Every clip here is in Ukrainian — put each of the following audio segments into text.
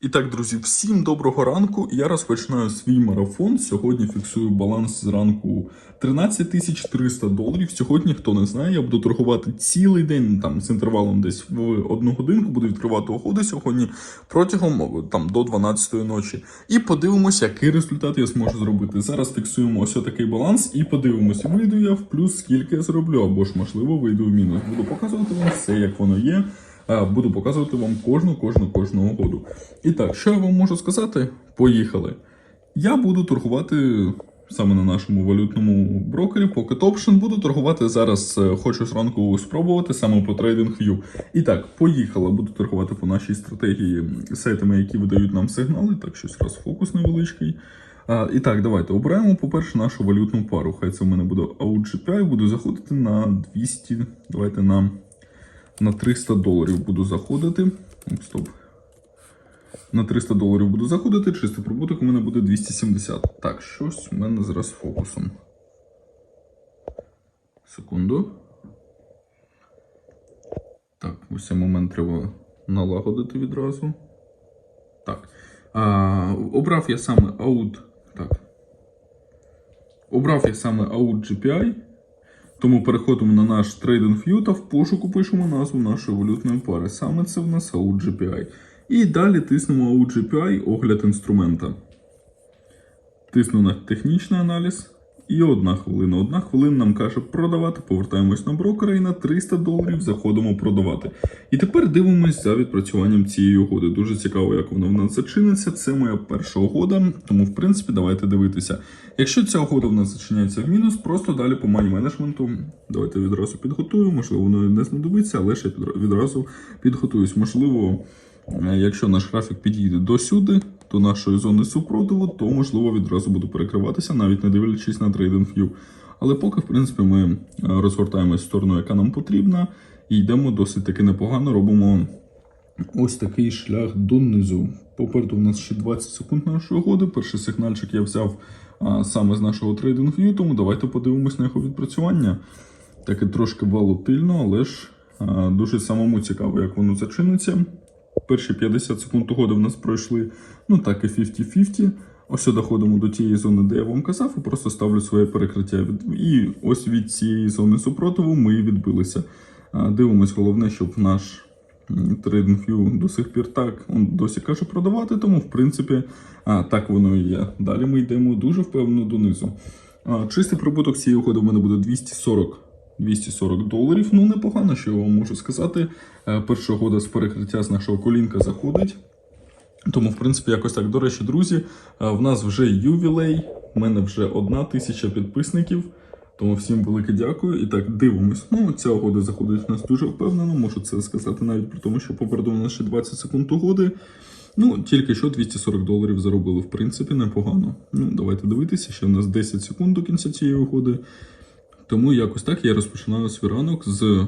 І так, друзі, всім доброго ранку. Я розпочинаю свій марафон. Сьогодні фіксую баланс зранку 13 тисяч 300 доларів. Сьогодні, хто не знає, я буду торгувати цілий день там з інтервалом десь в одну годинку. Буду відкривати угоди сьогодні протягом там до 12 ночі. І подивимося, який результат я зможу зробити. Зараз фіксуємо ось такий баланс і подивимося, вийду я в плюс, скільки я зроблю, або ж можливо вийду в мінус. Буду показувати вам все, як воно є. Буду показувати вам кожну, кожну, кожну угоду. І так, що я вам можу сказати? Поїхали. Я буду торгувати саме на нашому валютному брокері Pocket Option. Буду торгувати зараз. е, Хочу зранку спробувати саме по TradingView. І так, поїхали. Буду торгувати по нашій стратегії сайтами, які видають нам сигнали. Так, щось раз фокус невеличкий. А, і так, давайте обираємо, по-перше, нашу валютну пару. Хай це в мене буде AUGPI. Буду заходити на 200. Давайте на на 300 доларів буду заходити. Оп, Стоп. На 300 доларів буду заходити, чистий прибуток у мене буде 270. Так, щось у мене зараз з фокусом. Секунду. Так, ось цей момент треба налагодити відразу. Так. А, обрав я саме Out. Так. Обрав я саме Out GPI. Тому переходимо на наш TradingView та в пошуку пишемо назву нашої валютної пари. Саме це в нас AUGPI. І далі тиснемо AUGPI огляд інструмента. Тисну на технічний аналіз. І одна хвилина. Одна хвилина нам каже продавати. Повертаємось на брокера і на 300 доларів заходимо продавати. І тепер дивимось за відпрацюванням цієї угоди. Дуже цікаво, як вона в нас зачиниться. Це моя перша угода, тому в принципі давайте дивитися. Якщо ця угода в нас зачиняється в мінус, просто далі по мані менеджменту. Давайте відразу підготую. Можливо, воно не знадобиться, але ще відразу підготуюсь. Можливо, е, якщо наш графік підійде до сюди, до нашої зони супротиву, то можливо відразу буду перекриватися, навіть не дивлячись на TradingView. Але поки, в принципі, ми е, розгортаємось в сторону, яка нам потрібна, і йдемо досить таки непогано. Робимо ось такий шлях донизу. Попереду в нас ще 20 секунд нашої угоди. Перший сигнальчик я взяв а, саме з нашого TradingView, тому давайте подивимось на його відпрацювання. Таке трошки волатильно, але ж а, дуже самому цікаво, як воно зачиниться. Перші 50 секунд угоди в нас пройшли, ну так і 50-50. Ось доходимо до тієї зони, де я вам казав, і просто ставлю своє перекриття. І ось від цієї зони супротиву ми і відбилися. Дивимось, головне, щоб наш TradingView до сих пір так он досі каже продавати, тому в принципі так воно і є. Далі ми йдемо дуже впевнено донизу. Чистий прибуток цієї угоди в мене буде 240 240 доларів. Ну, непогано, що я вам можу сказати. Е, Перша угода з перекриття з нашого колінка заходить. Тому, в принципі, якось так. До речі, друзі, е, в нас вже ювілей. У мене вже одна тисяча підписників. Тому всім велике дякую. І так, дивимось. Ну, ця угода заходить в нас дуже впевнено. Можу це сказати навіть при тому, що попереду нас ще 20 секунд угоди. Ну, тільки що 240 доларів заробили, в принципі, непогано. Ну, давайте дивитися. Ще в нас 10 секунд до кінця цієї угоди. Тому якось так я розпочинаю свій ранок з е,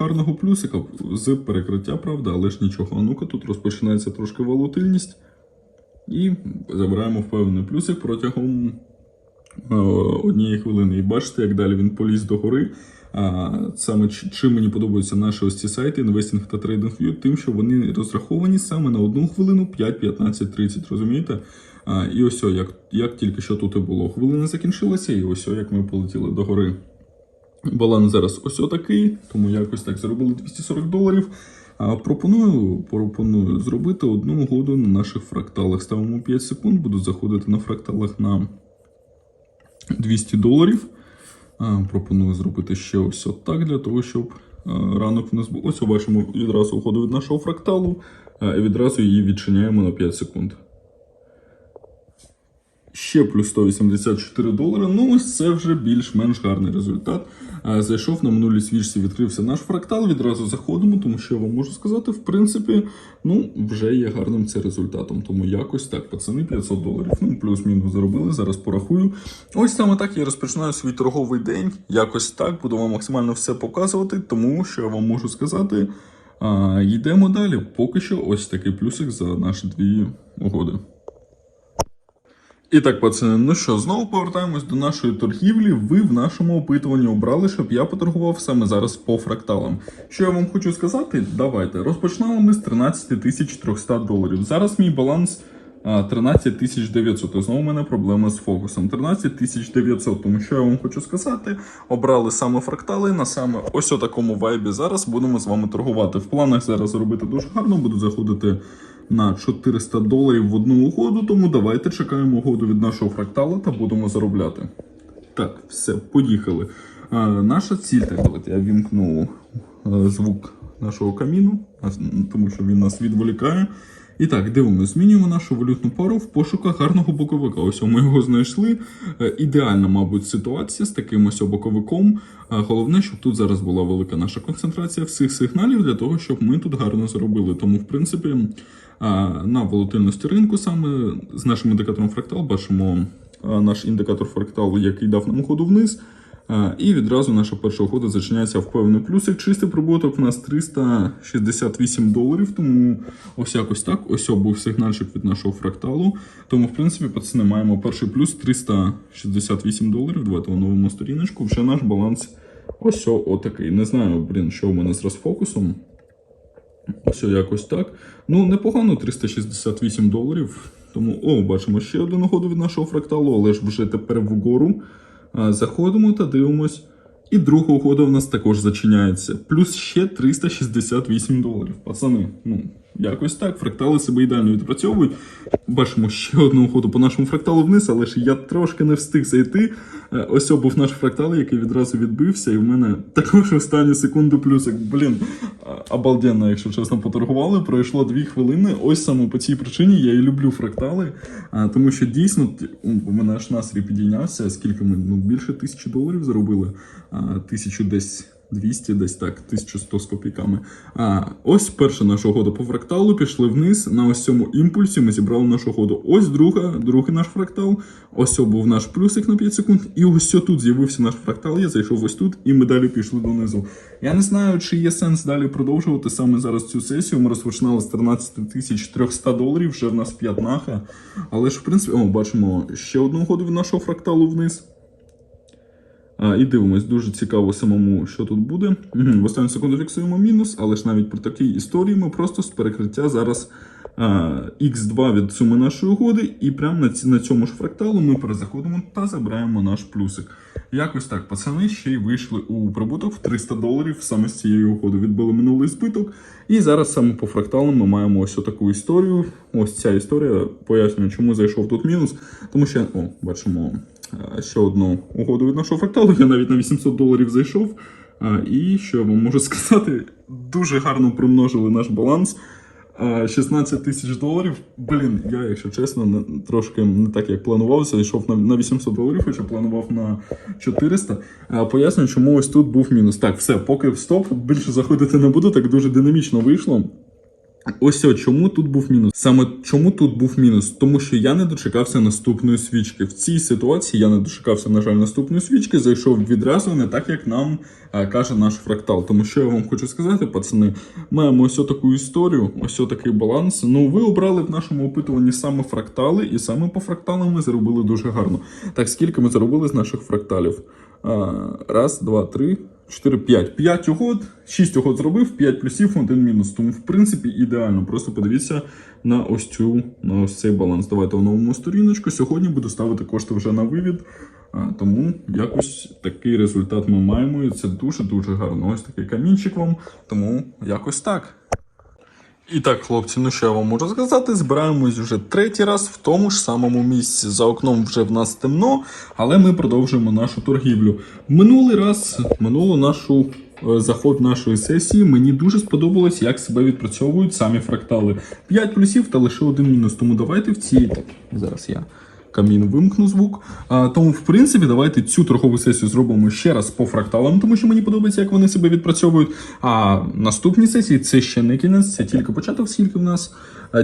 гарного плюсика, з перекриття, правда, але ж нічого. А ну-ка, тут розпочинається трошки волатильність. І забираємо впевнений плюсик протягом е, однієї хвилини. І бачите, як далі він поліз до гори. Саме чим мені подобаються наші ось ці сайти Investing та TradingView, тим, що вони розраховані саме на одну хвилину 5, 15, 30, розумієте? І ось, як, як тільки що тут і було. Хвилина закінчилася, і ось, як ми полетіли до гори. Баланс зараз ось отакий, тому якось так заробили 240 доларів. А пропоную, пропоную зробити одну угоду на наших фракталах. Ставимо 5 секунд, буду заходити на фракталах на 200 доларів. А, пропоную зробити ще ось отак, для того, щоб а, ранок в нас був. Ось бачимо відразу уходу від нашого фракталу, а, і відразу її відчиняємо на 5 секунд. Ще плюс 184 долари. Ну, ось це вже більш-менш гарний результат. Зайшов на минулій свічці, відкрився наш фрактал. Відразу заходимо, тому що я вам можу сказати, в принципі, ну, вже є гарним це результатом. Тому якось так, пацани, 500 доларів. Ну, плюс-мінус заробили. Зараз порахую. Ось саме так я розпочинаю свій торговий день. Якось так буду вам максимально все показувати, тому що я вам можу сказати. А, йдемо далі. Поки що ось такий плюсик за наші дві угоди. І так, пацани, ну що, знову повертаємось до нашої торгівлі. Ви в нашому опитуванні обрали, щоб я поторгував саме зараз по фракталам. Що я вам хочу сказати? Давайте. Розпочнемо ми з 13 300 доларів. Зараз мій баланс а, 13 900. І знову в мене проблема з фокусом. 13 900. Тому що я вам хочу сказати, обрали саме фрактали на саме ось о такому вайбі. Зараз будемо з вами торгувати. В планах зараз зробити дуже гарно, буду заходити на 400 доларів в одну угоду, тому давайте чекаємо угоду від нашого фрактала та будемо заробляти. Так, все, поїхали. А, наша ціль, так давайте я вімкну е, звук нашого каміну, тому що він нас відволікає. І так, дивимося, змінюємо нашу валютну пару в пошуках гарного боковика. Ось ми його знайшли. Е, Ідеальна, мабуть, ситуація з таким ось боковиком. Е, Головне, щоб тут зараз була велика наша концентрація всіх сигналів для того, щоб ми тут гарно заробили. Тому, в принципі, на волатильності ринку саме з нашим індикатором фрактал бачимо наш індикатор фракталу, який дав нам ходу вниз. І відразу наша перша угода зачиняється в певний плюсик. Чистий прибуток у нас 368 доларів. Тому ось якось так. Ось був сигнальчик від нашого фракталу. Тому, в принципі, пацани, маємо перший плюс 368 доларів. Давайте оновимо сторіночку. Вже наш баланс ось отакий. Не знаю, блін, що у мене з розфокусом. Ось якось так. Ну, непогано 368 доларів. Тому, о, бачимо ще одну угоду від нашого фракталу, але ж вже тепер вгору. Заходимо та дивимось. І друга угода в нас також зачиняється. Плюс ще 368 доларів. Пацани, ну, якось так. Фрактали себе ідеально відпрацьовують. Бачимо ще одну угоду по нашому фракталу вниз, але ж я трошки не встиг зайти. Е, Ось був наш фрактал, який відразу відбився, і в мене також в останню секунду плюсик. Блін, обалденно, якщо чесно, поторгували. Пройшло дві хвилини. Ось саме по цій причині я і люблю фрактали, тому що дійсно у мене аж настрій підійнявся. Скільки ми ну, більше тисячі доларів заробили, тисячу десь. 200, десь так, 1100 з копійками. А ось перша наша угода по фракталу пішли вниз. На ось цьому імпульсі ми зібрали нашу угоду. Ось друга, другий наш фрактал. Ось був наш плюсик на 5 секунд. І ось тут з'явився наш фрактал. Я зайшов ось тут, і ми далі пішли донизу. Я не знаю, чи є сенс далі продовжувати саме зараз цю сесію. Ми розпочинали з 13 300 доларів, вже в нас п'ятнаха. Але ж, в принципі, о, бачимо ще одну угоду від нашого фракталу вниз. І дивимось, дуже цікаво самому, що тут буде. В останню секунду фіксуємо мінус, але ж навіть при такій історії ми просто з перекриття зараз а, X2 від суми нашої угоди, і прямо на, ці- на цьому ж фракталу ми перезаходимо та забираємо наш плюсик. Якось так, пацани ще й вийшли у прибуток в 300 доларів саме з цієї угоди. Відбили минулий збиток. І зараз саме по фракталам ми маємо ось таку історію. Ось ця історія пояснює, чому зайшов тут мінус. Тому що, о, бачимо ще одну угоду від нашого фракталу. Я навіть на 800 доларів зайшов. І що я вам можу сказати, дуже гарно примножили наш баланс. 16 тисяч доларів. Блін, я, якщо чесно, трошки не так, як планував, зайшов на, на 800 доларів, хоча планував на 400. А, Пояснюю, чому ось тут був мінус. Так, все, поки стоп, більше заходити не буду, так дуже динамічно вийшло. Ось о, чому тут був мінус? Саме чому тут був мінус? Тому що я не дочекався наступної свічки. В цій ситуації я не дочекався, на жаль, наступної свічки, зайшов відразу не так, як нам е, каже наш фрактал. Тому що я вам хочу сказати, пацани, маємо ось таку історію, ось такий баланс. Ну, ви обрали в нашому опитуванні саме фрактали, і саме по фракталам ми заробили дуже гарно. Так, скільки ми заробили з наших фракталів? А, раз, два, три, чотири, п'ять. П'ять угод, 6 угод зробив, 5 плюсів, 1 мінус. Тому, в принципі, ідеально. Просто подивіться на ось цю, на ось цей баланс. Давайте оновимо сторіночку. Сьогодні буду ставити кошти вже на вивід. Тому якось такий результат ми маємо. І це дуже-дуже гарно. Ось такий камінчик вам. Тому якось так. І так, хлопці, ну що я вам можу сказати? Збираємось вже третій раз в тому ж самому місці. За окном вже в нас темно, але ми продовжуємо нашу торгівлю. Минулий раз, минуло нашу е, заход нашої сесії, мені дуже сподобалось, як себе відпрацьовують самі фрактали. 5 плюсів та лише один мінус. Тому давайте в цій. Так, зараз я камін вимкну звук. А, тому, в принципі, давайте цю торгову сесію зробимо ще раз по фракталам, тому що мені подобається, як вони себе відпрацьовують. А наступні сесії це ще не кінець, це тільки початок, скільки в нас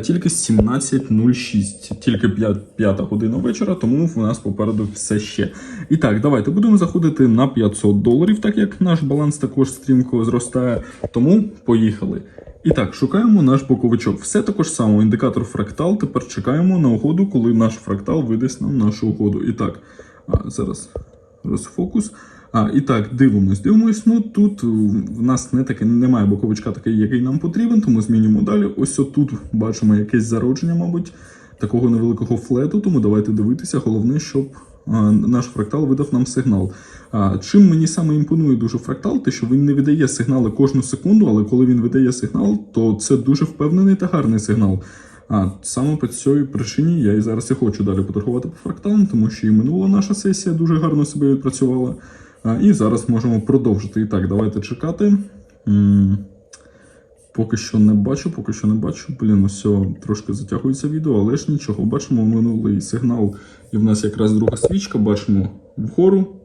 тільки 17.06, тільки 5, 5 година вечора, тому в нас попереду все ще. І так, давайте будемо заходити на 500 доларів, так як наш баланс також стрімко зростає. Тому поїхали. І так, шукаємо наш боковичок. Все також само, індикатор фрактал. Тепер чекаємо на угоду, коли наш фрактал видасть нам нашу угоду. І так, а, зараз розфокус. А, і так, дивимось, дивимось. Ну тут в нас не таке, немає боковичка такий, який нам потрібен, тому змінюємо далі. Ось тут бачимо якесь зародження, мабуть, такого невеликого флету. Тому давайте дивитися. Головне, щоб наш фрактал видав нам сигнал. А, чим мені саме імпонує дуже фрактал, те, що він не видає сигнали кожну секунду, але коли він видає сигнал, то це дуже впевнений та гарний сигнал. А саме по цій причині я і зараз і хочу далі поторгувати по фракталам, тому що і минула наша сесія дуже гарно себе відпрацювала. І зараз можемо продовжити. І так, давайте чекати. Поки що не бачу, поки що не бачу. Блін, ось трошки затягується відео, але ж нічого. Бачимо минулий сигнал. І в нас якраз друга свічка, бачимо вгору.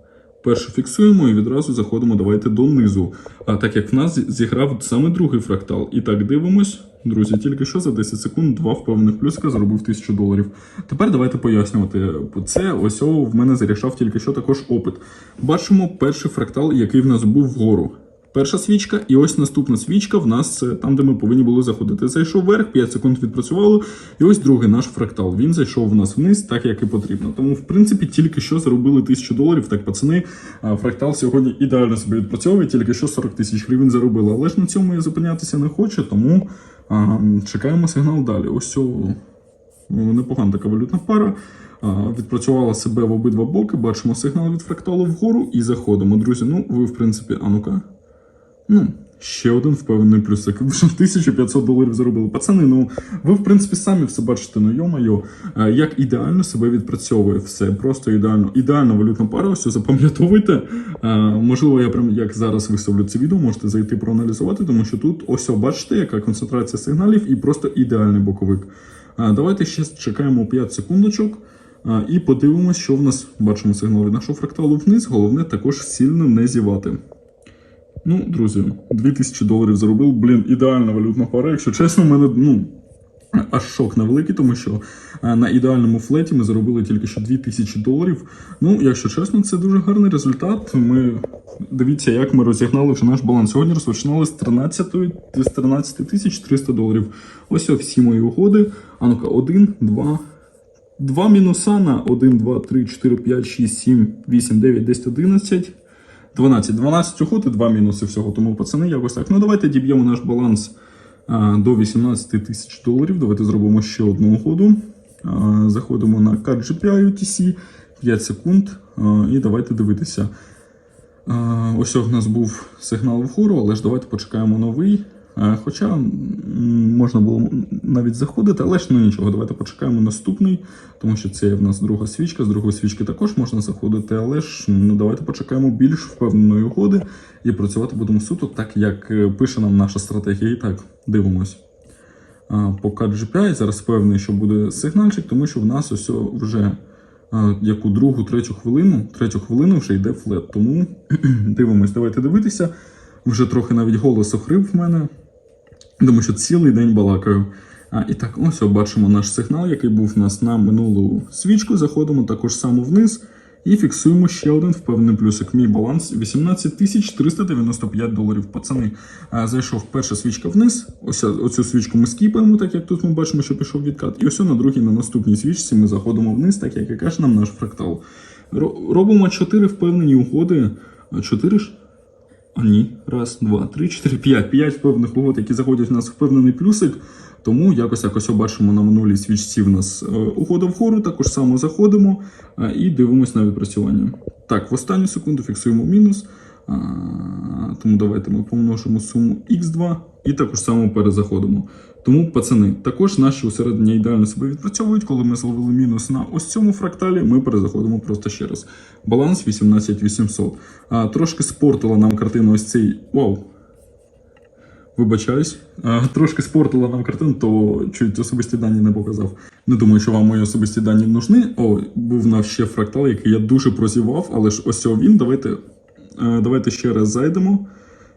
Перше фіксуємо і відразу заходимо давайте донизу. А так як в нас зіграв саме другий фрактал. І так дивимось. Друзі, тільки що за 10 секунд два впевнених плюска заробив 1000 доларів. Тепер давайте пояснювати. Це ось в мене зарішав тільки що також опит. Бачимо перший фрактал, який в нас був вгору. Перша свічка, і ось наступна свічка в нас е, там, де ми повинні були заходити. Зайшов вверх, 5 секунд відпрацювало, і ось другий наш фрактал. Він зайшов в нас вниз, так як і потрібно. Тому, в принципі, тільки що заробили 1000 доларів. Так, пацани, фрактал сьогодні ідеально собі відпрацьовує, тільки що 40 тисяч гривень заробили. Але ж на цьому я зупинятися не хочу, тому а, чекаємо сигнал далі. Ось цього непогана така валютна пара. Відпрацювала себе в обидва боки, бачимо сигнал від фракталу вгору і заходимо. Друзі, ну ви, в принципі, а ну-ка. Ну, ще один впевнений плюсик. Вже 1500 доларів заробили. Пацани, ну ви в принципі самі все бачите, ну йо-майо, е, як ідеально себе відпрацьовує все. Просто ідеально. Ідеальна валютна пара, ось запам'ятовуйте. Е, Можливо, я прям як зараз виставлю це відео, можете зайти проаналізувати, тому що тут ось бачите, яка концентрація сигналів і просто ідеальний боковик. Е, Давайте ще чекаємо 5 секундочок. І подивимось, що в нас бачимо сигнал від нашого фракталу вниз. Головне також сильно не зівати. Ну, друзі, 2000 доларів заробив. Блін, ідеальна валютна пара. Якщо чесно, в мене ну, аж шок невеликий, тому що е, на ідеальному флеті ми заробили тільки що 2000 доларів. Ну, якщо чесно, це дуже гарний результат. Ми дивіться, як ми розігнали вже наш баланс. Сьогодні розпочинали з 13 з 13 тисяч 300 доларів. Ось всі мої угоди. А ну-ка, 1, 2. Два мінуса на 1, 2, 3, 4, 5, 6, 7, 8, 9, 10, 11. 12. 12 охоти, 2 мінуси всього. Тому, пацани, якось так. Ну, давайте діб'ємо наш баланс а, до 18 тисяч доларів. Давайте зробимо ще одну угоду. А, заходимо на card GPI UTC 5 секунд. А, і давайте дивитися. А, ось у нас був сигнал вгору, але ж давайте почекаємо новий. А, Хоча можна було навіть заходити, але ж ну нічого, давайте почекаємо наступний, тому що це в нас друга свічка. З другої свічки також можна заходити, але ж ну давайте почекаємо більш впевненої угоди і працювати будемо суто, так як е, пише нам наша стратегія. І так, дивимось. А, По GPI зараз впевнений, що буде сигнальчик, тому що в нас ось вже яку другу, третю хвилину, третю хвилину вже йде флет. Тому дивимось, давайте дивитися. Вже трохи навіть голос охрип в мене, тому що цілий день балакаю. А, і так, ось бачимо наш сигнал, який був у нас на минулу свічку. Заходимо також само вниз і фіксуємо ще один впевнений плюсик. Мій баланс 18 395 доларів. Пацани, зайшов перша свічка вниз. Ось оцю свічку ми скіпаємо, так як тут ми бачимо, що пішов відкат. І ось на другій, на наступній свічці ми заходимо вниз, так як і каже нам наш фрактал. Робимо 4 впевнені угоди. 4 ж? А ні, раз, два, три, чотири, п'ять. П'ять певних угод, які заходять в нас впевнений плюсик. Тому якось якось бачимо на минулій свічці в нас е, угода вгору, також само заходимо е, і дивимось на відпрацювання. Так, в останню секунду фіксуємо мінус. Тому давайте ми помножимо суму x2 і також само перезаходимо. Тому, пацани, також наші усередині ідеально себе відпрацьовують. Коли ми зловили мінус на ось цьому фракталі, ми перезаходимо просто ще раз. Баланс 18800. А, трошки спортила нам картину ось цей. Вау! Вибачаюсь, А, трошки спортила нам картину, то чуть особисті дані не показав. Не думаю, що вам мої особисті дані нужні. О, був наш ще фрактал, який я дуже прозівав, але ж ось цього він. Давайте, давайте ще раз зайдемо.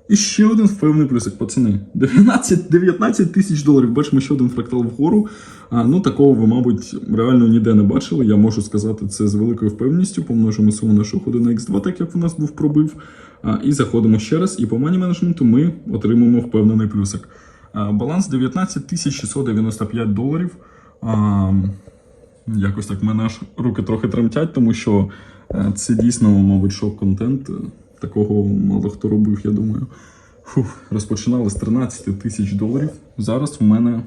І ще один впевнений плюсик, пацани. 19, 19 тисяч доларів. Бачимо ще один фрактал вгору. А, ну, такого ви, мабуть, реально ніде не бачили. Я можу сказати це з великою впевненістю. Помножимо суму нашого ходу на X2, так як у нас був пробив. А, і заходимо ще раз. І по мані менеджменту ми отримаємо впевнений плюсик. А, баланс 19 тисяч 695 доларів. А, якось так мене аж руки трохи тремтять, тому що е, це дійсно, мабуть, шок-контент. Такого мало хто робив, я думаю. Фух, розпочинали з 13 тисяч доларів. Зараз у мене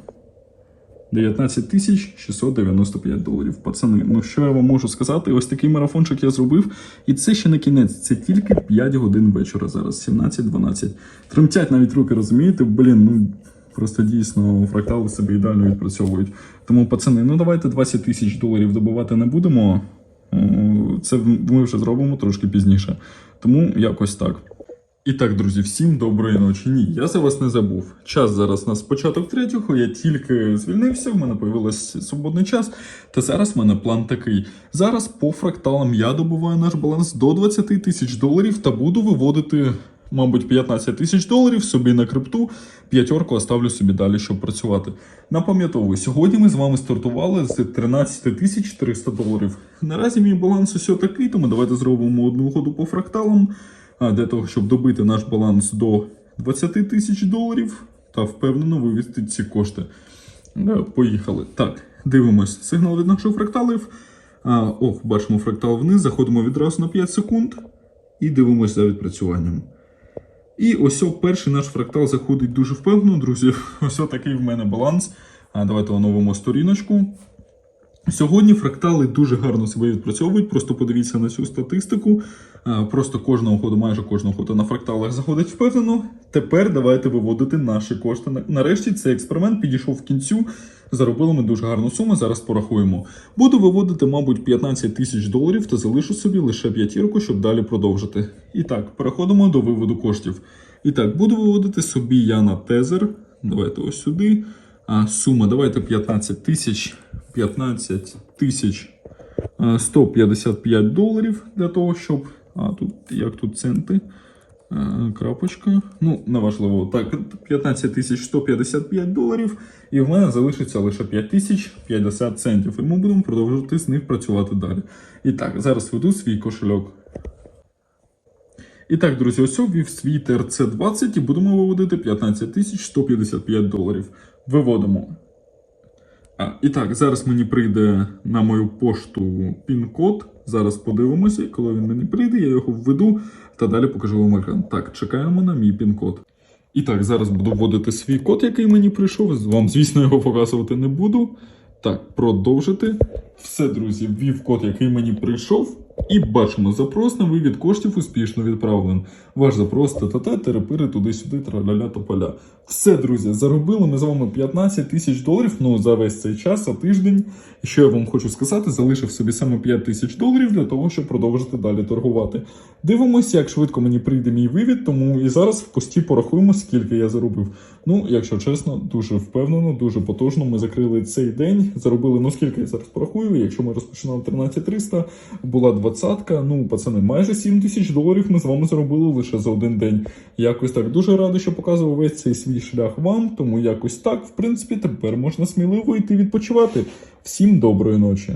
19 тисяч 695 доларів. Пацани, ну що я вам можу сказати? Ось такий марафончик я зробив. І це ще не кінець, це тільки 5 годин вечора зараз, 17-12. Тремтять навіть руки, розумієте? Блін, ну просто дійсно фрактали себе ідеально відпрацьовують. Тому, пацани, ну давайте 20 тисяч доларів добивати не будемо. О, Це ми вже зробимо трошки пізніше. Тому якось так. І так, друзі, всім доброї ночі. Ні, я за вас не забув. Час зараз у нас початок третього. Я тільки звільнився, в мене появився свободний час. Та зараз в мене план такий. Зараз по фракталам я добуваю наш баланс до 20 тисяч доларів та буду виводити, мабуть, 15 тисяч доларів собі на крипту. П'ятерку оставлю собі далі, щоб працювати. Напам'ятовую, сьогодні ми з вами стартували з 13 тисяч 300 доларів. Наразі мій баланс усе такий, тому давайте зробимо одну ходу по фракталам. Для того, щоб добити наш баланс до 20 тисяч доларів та впевнено вивести ці кошти. Е, Поїхали. Так, дивимось сигнал від наших фракталів. Ох, бачимо фрактал вниз, заходимо відразу на 5 секунд і дивимося за відпрацюванням. І ось перший наш фрактал заходить дуже впевнено, друзі. Ось такий в мене баланс. Давайте оновимо сторіночку. Сьогодні фрактали дуже гарно себе відпрацьовують. Просто подивіться на цю статистику. А, Просто кожного ходу, майже кожного ходу на фракталах заходить впевнено. Тепер давайте виводити наші кошти. Нарешті цей експеримент підійшов в кінцю. Заробили ми дуже гарну суму. Зараз порахуємо. Буду виводити, мабуть, 15 тисяч доларів та залишу собі лише п'ятірку, щоб далі продовжити. І так, переходимо до виводу коштів. І так, буду виводити собі я на тезер. Давайте ось сюди. А, сума, давайте 15 тисяч. 15 тисяч е, 155 доларів для того, щоб. А, тут як тут центи? Е, Крапочка. Ну, неважливо. Так, 15 тисяч 155 доларів. І в мене залишиться лише 5 тисяч 50 центів. І ми будемо продовжувати з них працювати далі. І так, зараз веду свій кошельок. І так, друзі, ось ввів свій ТРЦ-20 і будемо виводити 15 155 доларів. Виводимо. І так, зараз мені прийде на мою пошту пін-код. Зараз подивимося, коли він мені прийде, я його введу та далі покажу вам екран. Так, чекаємо на мій пін-код. І так, зараз буду вводити свій код, який мені прийшов. Вам, звісно, його показувати не буду. Так, продовжити. Все, друзі, ввів код, який мені прийшов. І бачимо, запрос на вивід коштів успішно відправлен. Ваш запрос та-та-та, терепири туди-сюди, траля-ля тополя. Все, друзі, заробили ми з вами 15 тисяч доларів, ну за весь цей час, а тиждень. Що я вам хочу сказати, залишив собі саме 5 тисяч доларів для того, щоб продовжити далі торгувати. Дивимося, як швидко мені прийде мій вивід, тому і зараз в кості порахуємо, скільки я заробив. Ну, якщо чесно, дуже впевнено, дуже потужно. Ми закрили цей день, заробили, ну скільки я зараз порахую, якщо ми розпочинали 13300, була двадцятка, ну, пацани, майже 7 тисяч доларів ми з вами заробили лише за один день. Якось так дуже радий, що показував весь цей свій шлях вам, тому якось так, в принципі, тепер можна сміливо йти відпочивати. Всім доброї ночі.